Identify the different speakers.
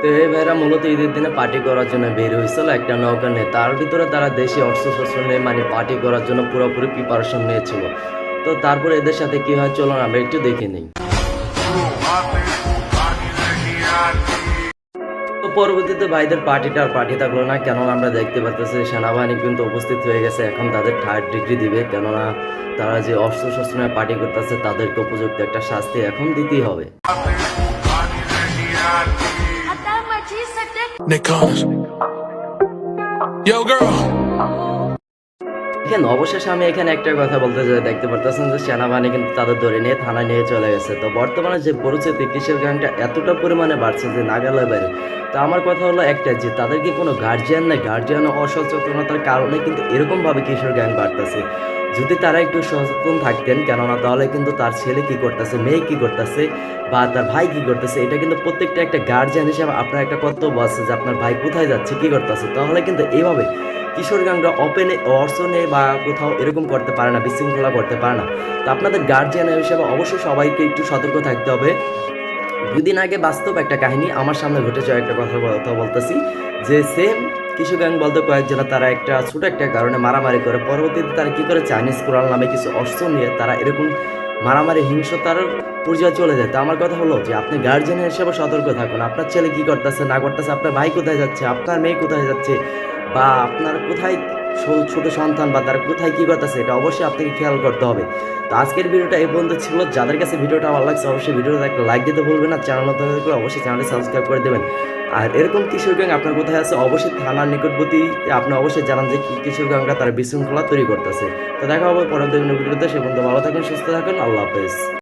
Speaker 1: তো এই ভাইরা মূলত ঈদের দিনে পার্টি করার জন্য বের হয়েছিল একটা নৌকা নিয়ে। তার ভিতরে তারা দেশি অস্ত্র শস্ত্র নিয়ে মানে পার্টি করার জন্য পুরোপুরি প্রিপারেশন নিয়েছিল। তো তারপরে এদের সাথে কি হয় চলো আমরা একটু দেখে নিই। পরবর্তীতে ভাইদের পার্টিটা আর পার্টি থাকল না, কেননা আমরা দেখতে পাচ্ছি সেনাবাহিনী কিন্তু উপস্থিত হয়ে গেছে, এখন তাদের থার্ড ডিগ্রি দিবে। কেননা তারা যে অস্ত্র শস্ত্র পার্টি করতেছে, তাদেরকে উপযুক্ত একটা শাস্তি এখন দিতেই হবে।
Speaker 2: Nick Yo, girl.
Speaker 1: এখানে অবশেষে আমি এখানে একটা কথা বলতে চাই দেখতে পারতেছেন যে সেনাবাহিনী কিন্তু তাদের ধরে নিয়ে থানায় নিয়ে চলে গেছে। তো বর্তমানে যে পরিস্থিতি কিসের গ্যাংটা এতটা পরিমাণে বাড়ছে যে নাগালয় বাইরে। তো আমার কথা হলো একটা যে তাদের কি কোনো গার্জিয়ান নেই? গার্জিয়ান অসচেতনতার কারণে কিন্তু এরকমভাবে কিশোর গ্যাং বাড়তেছে। যদি তারা একটু সচেতন থাকতেন, কেননা তাহলে কিন্তু তার ছেলে কি করতেছে, মেয়ে কি করতেছে, বা তার ভাই কি করতেছে, এটা কিন্তু প্রত্যেকটা একটা গার্জিয়ান হিসেবে আপনার একটা কর্তব্য আছে যে আপনার ভাই কোথায় যাচ্ছে, কি করতেছে। তাহলে কিন্তু এইভাবে কিশোর গ্যাংরা ওপেনে অর্সনে বা কোথাও এরকম করতে পারে না, বিশৃঙ্খলা করতে পারে না। তো আপনাদের গার্জিয়ান হিসেবে অবশ্যই সবাইকে একটু সতর্ক থাকতে হবে। দুদিন আগে বাস্তব একটা কাহিনী আমার সামনে ঘটে যাওয়া একটা কথা কথা বলতেছি, যে সেম কিছু গ্যাং বলতে কয়েকজনা তারা একটা ছোট একটা কারণে মারামারি করে। পরবর্তীতে তারা কী করে? চাইনিজ কোরআন নামে কিছু অস্ত্র নিয়ে তারা এরকম মারামারি হিংসতার পর্যায়ে চলে যায়। তো আমার কথা হলো যে আপনি গার্জেন হিসেবে সতর্ক থাকুন। আপনার ছেলে কি করতেছে, না করতেছে, আপনার ভাই কোথায় যাচ্ছে, আপনার মেয়ে কোথায় যাচ্ছে, বা আপনার কোথায় ছোট সন্তান বা তারা কোথায় কি করতেছে এটা অবশ্যই আপনাকে খেয়াল করতে হবে। তো আজকের ভিডিওটা এই পর্যন্ত ছিল। যাদের কাছে ভিডিওটা ভালো লাগছে, অবশ্যই ভিডিওটা একটা লাইক দিতে ভুলবেন না চ্যানেল নতুন হলে অবশ্যই চ্যানেলটি সাবস্ক্রাইব করে দেবেন। আর এরকম কিশোর গ্যাং আপনার কোথায় আছে? অবশ্যই থানার নিকটবর্তী আপনি অবশ্যই জানান যে কিশোর গ্যাংরা তারা বিশৃঙ্খলা তৈরি করতেছে। তো দেখা হবে পরবর্তী ভিডিওতে, সে পর্যন্ত ভালো থাকুন, সুস্থ থাকুন, আল্লাহ হাফেজ।